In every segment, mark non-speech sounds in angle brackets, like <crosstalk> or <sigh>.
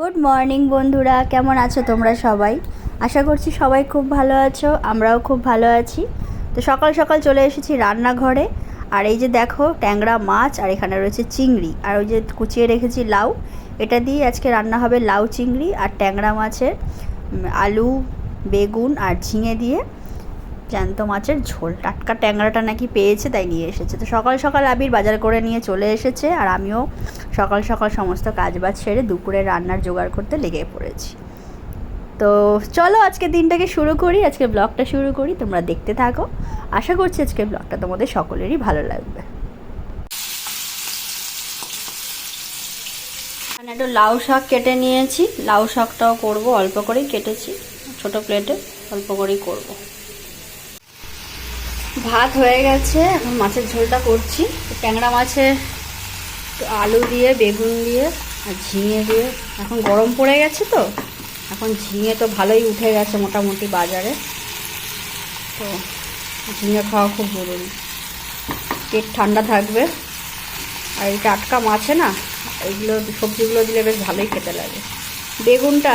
Good morning বন্ধুরা। কেমন আছো তোমরা সবাই? আশা করছি সবাই খুব ভালো আছো, আমরাও খুব ভালো আছি। তো সকাল সকাল চলে এসেছি রান্নাঘরে। আর এই যে দেখো, ট্যাংরা মাছ আর এখানে রয়েছে চিংড়ি। আর ওই যে কুচিয়ে রেখেছি লাউ। এটা দিয়ে আজকে রান্না হবে লাউ চিংড়ি আর ট্যাংরা মাছের আলু, বেগুন আর ঝিঙে দিয়ে। জ্যান্ত মাছের ঝোল। টাটকা ট্যাংরাটা নাকি পেয়েছে তাই নিয়ে এসেছে। তো সকাল সকাল আবির বাজার করে নিয়ে চলে এসেছে আর আমিও সকাল সকাল সমস্ত কাজবাজ সেরে দুপুরে রান্নার জোগাড় করতে লেগে পড়েছি। তো চলো আজকে দিনটাকে শুরু করি, আজকে ব্লগটা শুরু করি, তোমরা দেখতে থাকো। আশা করছি আজকে ব্লগটা তোমাদের সকলেরই ভালো লাগবে। এখানে একটু লাউ শাক কেটে নিয়েছি। লাউ শাকটাও করব, অল্প করেই কেটেছি। ছোট প্লেটে অল্প করেই করব। ভাত হয়ে গেছে, এখন মাছের ঝোলটা করছি। ট্যাংরা মাছের আলু দিয়ে, বেগুন দিয়ে আর ঝিঙে দিয়ে। এখন গরম পড়ে গেছে তো, এখন ঝিঙে তো ভালোই উঠে গেছে মোটামুটি বাজারে। তো ঝিঙে খাওয়া খুব জরুরি। পেট ঠান্ডা থাকবে। আর এই টাটকা মাছে না, এগুলো সবজিগুলো দিলে বেশ ভালোই খেতে লাগে। বেগুনটা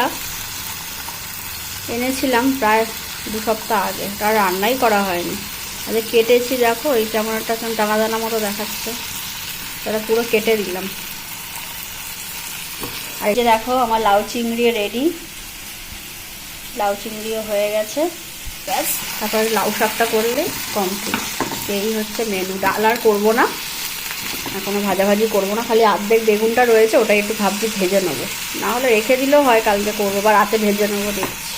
এনেছিলাম প্রায় দু সপ্তাহ আগে, তার রান্নাই করা হয়নি। আজকে কেটেছি, দেখো, এই কেমন একটা কেমন দানা দানা মতো দেখাচ্ছে। তাহলে পুরো কেটে দিলাম। আর এই যে দেখো, আমার লাউ চিংড়ি রেডি লাউ চিংড়িও হয়ে গেছে। ব্যাস, তারপরে লাউ শাকটা করলে কমপ্লিট এই হচ্ছে মেনু ডাল আর করব না। কোনো ভাজাভাজি করব না, খালি অর্ধেক বেগুনটা রয়েছে, ওটাই একটু ভাবছি ভেজে নেব। না হলে রেখে দিলেও হয়, কালকে করব, বা রাতে ভেজে নেব, দেখছি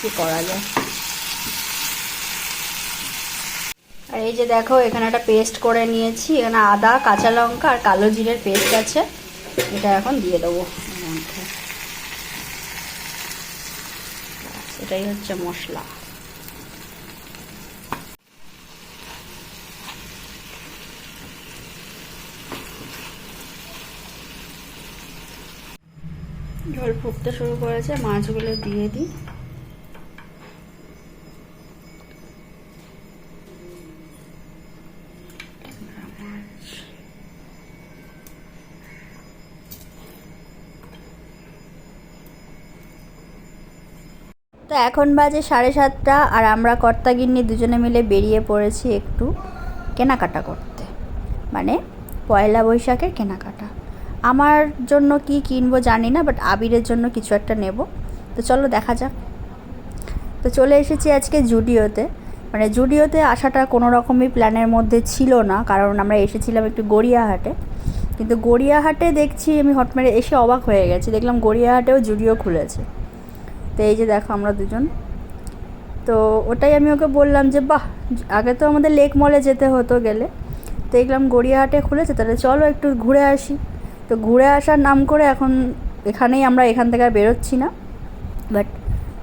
কী করা যায়। আর এই যে দেখো, এখানে একটা পেস্ট করে নিয়েছি। এখানে আদা, কাঁচা লঙ্কা আর কালো জিরের পেস্ট আছে। এটা এখন দিয়ে দেবো। এটাই হচ্ছে মশলা। ঝোল ফুটতে শুরু করেছে, মাছগুলো দিয়ে দিই। এখন বাজে সাড়ে সাতটা আর আমরা কর্তাগিন্নি দুজনে মিলে বেরিয়ে পড়েছি একটু কেনাকাটা করতে। মানে পয়লা বৈশাখের কেনাকাটা। আমার জন্য কি কিনবো জানি না বাট আবিরের জন্য কিছু একটা নেব। তো চলো দেখা যাক। তো চলে এসেছি আজকে জুডিওতে। মানে জুডিওতে আসাটা কোনো রকমই প্ল্যানের মধ্যে ছিল না, কারণ আমরা এসেছিলাম একটু গড়িয়াহাটে। কিন্তু গড়িয়াহাটে দেখছি আমি হট মেরে এসে অবাক হয়ে গেছি। দেখলাম গড়িয়াহাটেও জুডিও খুলেছে। তো এই যে দেখো আমরা দুজন। তো ওটাই আমি ওকে বললাম যে, বাহ, আগে তো আমাদের লেক মলে যেতে হতো গেলে। তো দেখলাম গড়িয়াহাটে খুলেছে, তাহলে চলো একটু ঘুরে আসি। তো ঘুরে আসার নাম করে এখন এখানেই আমরা এখান থেকে আর বেরোচ্ছি না। বাট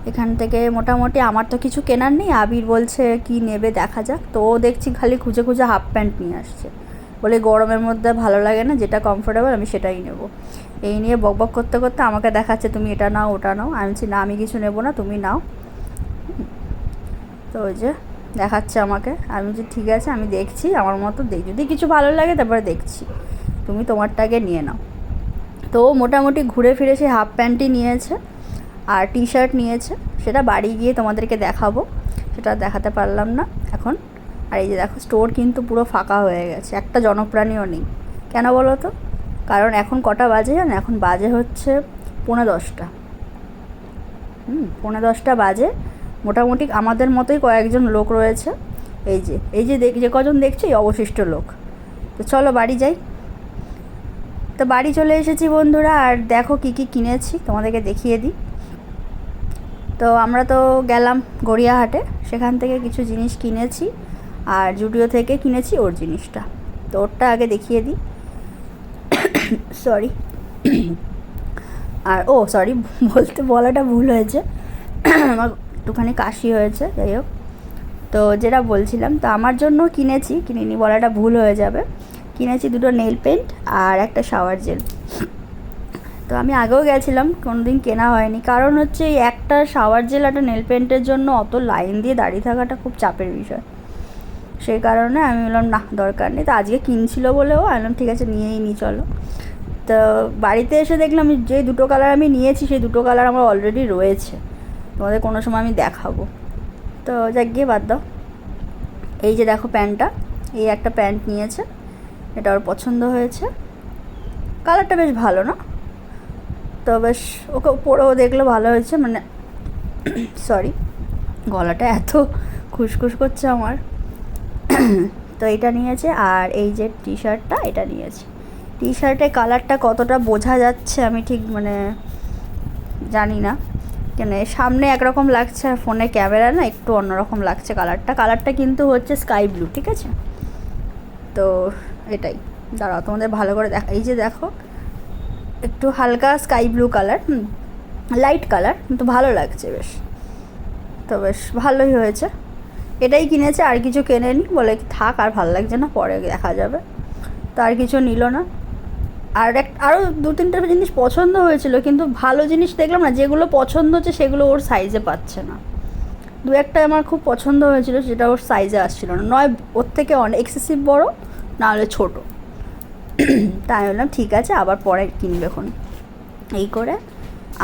এখান থেকে মোটামুটি আমার তো কিছু কেনার নেই। আবির বলছে কি নেবে দেখা যাক। তো ও দেখছি খালি খুঁজে খুঁজে হাফ প্যান্ট নিয়ে আসছে। বলে গরমের মধ্যে ভালো লাগে না, যেটা কমফোর্টেবল আমি সেটাই নেব। এই নিয়ে বকবক করতে করতে আমাকে দেখাচ্ছে তুমি এটা নাও, ওটা নাও। আমি বলছি, না, আমি কিছু নেব না, তুমি নাও। তো ওই যে দেখাচ্ছে আমাকে। আমি বলছি, ঠিক আছে, আমি দেখছি, আমার মতো দেখ যদি কিছু ভালো লাগে তারপরে দেখছি। তুমি তোমারটাকে নিয়ে নাও। তো মোটামুটি ঘুরে ফিরে সে হাফ প্যান্টই নিয়েছে আর টি শার্ট নিয়েছে। সেটা বাড়ি গিয়ে তোমাদেরকে দেখাবো। সেটা দেখাতে পারলাম না। এখন আর এই যে দেখো স্টোর কিন্তু পুরো ফাঁকা হয়ে গেছে, একটা জনপ্রাণীও নেই। কেন বলো তো? কারণ এখন কটা বাজে জানো? এখন বাজে হচ্ছে পৌনে দশটা। হুম, পৌনে দশটা বাজে। মোটামুটি আমাদের মতোই কয়েকজন লোক রয়েছে। এই যে এই যে দেখ, যে কজন দেখছে অবশিষ্ট লোক। তো চলো বাড়ি যাই। তো বাড়ি চলে এসেছি বন্ধুরা, আর দেখো কি কি কিনেছি, তোমাদেরকে দেখিয়ে দিই। তো আমরা তো গেলাম গড়িয়াহাটে, সেখান থেকে কিছু জিনিস কিনেছি। আর জুডিও থেকে কিনেছি ওর জিনিসটা। তো ওরটা আগে দেখিয়ে দিই। সরি আর, ও সরি বলতে বলাটা ভুল হয়েছে। আমার একটুখানি কাশি হয়েছে, যাই হোক। তো যেটা বলছিলাম, তো আমার জন্য কিনেছি, কিনিনি বলাটা ভুল হয়ে যাবে। কিনেছি দুটো নেল পেন্ট আর একটা শাওয়ার জেল তো আমি আগেও গেছিলাম, কোনোদিন কেনা হয়নি। কারণ হচ্ছে একটা শাওয়ার জেল একটা নেল পেন্টের জন্য অত লাইন দিয়ে দাঁড়িয়ে থাকাটা খুব চাপের বিষয়। সেই কারণে আমি বললাম, না, দরকার নেই। তো আজকে কিনছিল বলেও আমি বললাম, ঠিক আছে, নিয়েই নি, চলো। তো বাড়িতে এসে দেখলাম, যে দুটো কালার আমি নিয়েছি, সেই দুটো কালার আমার অলরেডি রয়েছে। তোমাদের কোনো সময় আমি দেখাবো। তো যাক, গিয়ে বাদ দাও। এই যে দেখো প্যান্টটা, এই একটা প্যান্ট নিয়েছে, এটা ওর পছন্দ হয়েছে। কালারটা বেশ ভালো, না? তো বেশ, ওকে পরেও দেখল ভালো হয়েছে মানে <coughs> সরি গলাটা এত খুসখুস করছে আমার। তো এটা নিয়েছে আর এই যে টি শার্টটা এটা নিয়েছে। টি শার্টের কালারটা কতটা বোঝা যাচ্ছে আমি ঠিক মানে জানি না। কেন সামনে একরকম লাগছে আর ফোনে ক্যামেরা না, একটু অন্যরকম লাগছে কালারটা কালারটা কিন্তু হচ্ছে স্কাই ব্লু ঠিক আছে? তো এটাই। দাঁড়াও, তোমাদের ভালো করে দেখা, এই যে দেখো, একটু হালকা sky blue colour light colour কিন্তু ভালো লাগছে বেশ। তো বেশ, ভালোই হয়েছে। এটাই কিনেছে, আর কিছু কেনেনি। বলে, থাক, আর ভালো লাগছে না, পরে দেখা যাবে। তো আর কিছু নিল না। আর এক আরও দু তিনটা জিনিস পছন্দ হয়েছিল, কিন্তু ভালো জিনিস দেখলাম না, যেগুলো পছন্দ হচ্ছে, সেগুলো ওর সাইজে পাচ্ছে না। দু একটা আমার খুব পছন্দ হয়েছিল যেটা ওর সাইজে আসছিল না। নয়, ওর থেকে অনেক এক্সেসিভ বড়, না হলে ছোটো। তাই বললাম, ঠিক আছে, আবার পরে কিনবে এখন। এই করে।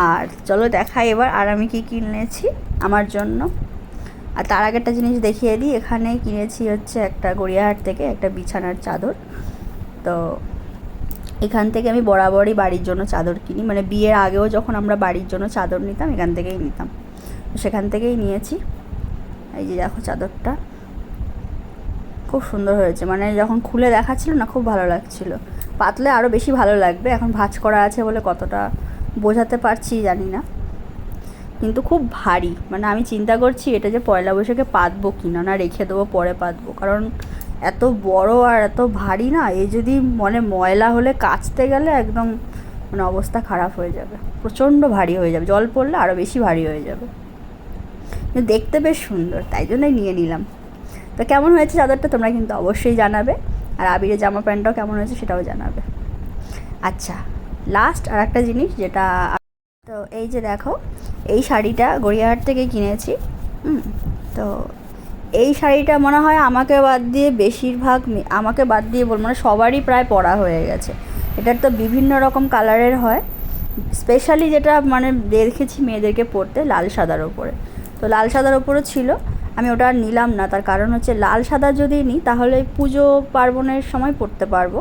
আর চলো দেখাই এবার, আর আমি কী কিনেছি আমার জন্য। আর তার আগে একটা জিনিস দেখিয়ে দিই, এখানে কিনেছি হচ্ছে একটা গড়িয়াহাট থেকে একটা বিছানার চাদর। তো এখান থেকে আমি বরাবরই বাড়ির জন্য চাদর কিনি মানে বিয়ের আগেও যখন আমরা বাড়ির জন্য চাদর নিতাম, এখান থেকেই নিতাম। সেখান থেকেই নিয়েছি। এই যে দেখো চাদরটা। খুব সুন্দর হয়েছে মানে যখন খুলে দেখাচ্ছিল না, খুব ভালো লাগছিল। পাতলে আরও বেশি ভালো লাগবে, এখন ভাঁজ করা আছে বলে কতটা বোঝাতে পারছি জানি না। কিন্তু খুব ভারী। মানে আমি চিন্তা করছি এটা যে পয়লা বৈশাখে পাতবো কিনা না রেখে দেবো পরে পাতবো। কারণ এত বড় আর এত ভারী না, এই যদি মানে ময়লা হলে কাচতে গেলে একদম মানে অবস্থা খারাপ হয়ে যাবে। প্রচণ্ড ভারী হয়ে যাবে। জল পড়লে আরও বেশি ভারী হয়ে যাবে। দেখতে বেশ সুন্দর, তাই জন্যই নিয়ে নিলাম। তো কেমন হয়েছে চাদরটা তোমরা কিন্তু অবশ্যই জানাবে। আর আবিরের জামা প্যান্টটাও কেমন হয়েছে সেটাও জানাবে। আচ্ছা লাস্ট আর একটা জিনিস যেটা, তো এই যে দেখো এই শাড়িটা গড়িয়াহাট থেকে কিনেছি তো এই শাড়িটা মনে হয় আমাকে বাদ দিয়ে বেশিরভাগ আমাকে বাদ দিয়ে বল মানে সবারই প্রায় পরা হয়ে গেছে। এটার তো বিভিন্ন রকম কালারের হয়, স্পেশালি যেটা মানে দেখেছি মেয়েদেরকে পরতে লাল সাদার ওপরে। তো লাল সাদার ওপরে ছিল, আমি ওটা আর নিলাম না, তার কারণ হচ্ছে লাল সাদা যদি নিই তাহলে পুজো পার্বণের সময় পরতে পারব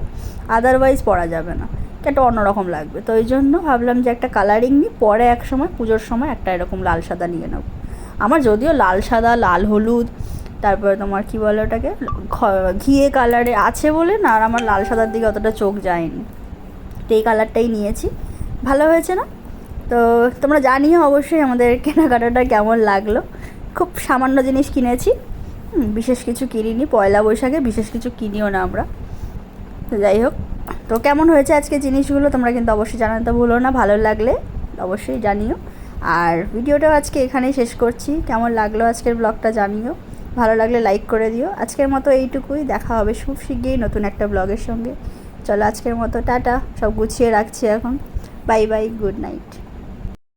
আদারওয়াইজ পরা যাবে না। একটা অন্যরকম লাগবে। তো ওই জন্য ভাবলাম যে একটা কালারিং নিই, পরে এক সময়, পুজোর সময় একটা এরকম লাল সাদা নিয়ে নেব। আমার যদিও লাল সাদা, লাল হলুদ, তারপরে তোমার কী বলে ওটাকে? ঘিয়ে কালারে আছে বলে না, আর আমার লাল সাদার দিকে অতটা চোখ যায়নি। তো এই কালারটাই নিয়েছি। ভালো হয়েছে না? তো তোমরা জানিও অবশ্যই আমাদের কেনাকাটাটা কেমন লাগল। খুব সামান্য জিনিস কিনেছি। বিশেষ কিছু কিনিনি, পয়লা বৈশাখে বিশেষ কিছু কিনিও না আমরা। যাই হোক। তো কেমন হয়েছে আজকে জিনিসগুলো তোমরা কিন্তু অবশ্যই জানাতে ভুলো না, ভালো লাগলে অবশ্যই জানিও। আর ভিডিওটাও আজকে এখানেই শেষ করছি। কেমন লাগল আজকের ব্লগটা জানিও। ভালো লাগলে লাইক করে দিও। আজকের মতো এইটুকুই। দেখা হবে খুব শিগগিরই নতুন একটা ব্লগের সঙ্গে। চলো আজকের মতো, টাটা। সব গুছিয়ে রাখছি এখন। Bye bye, good night.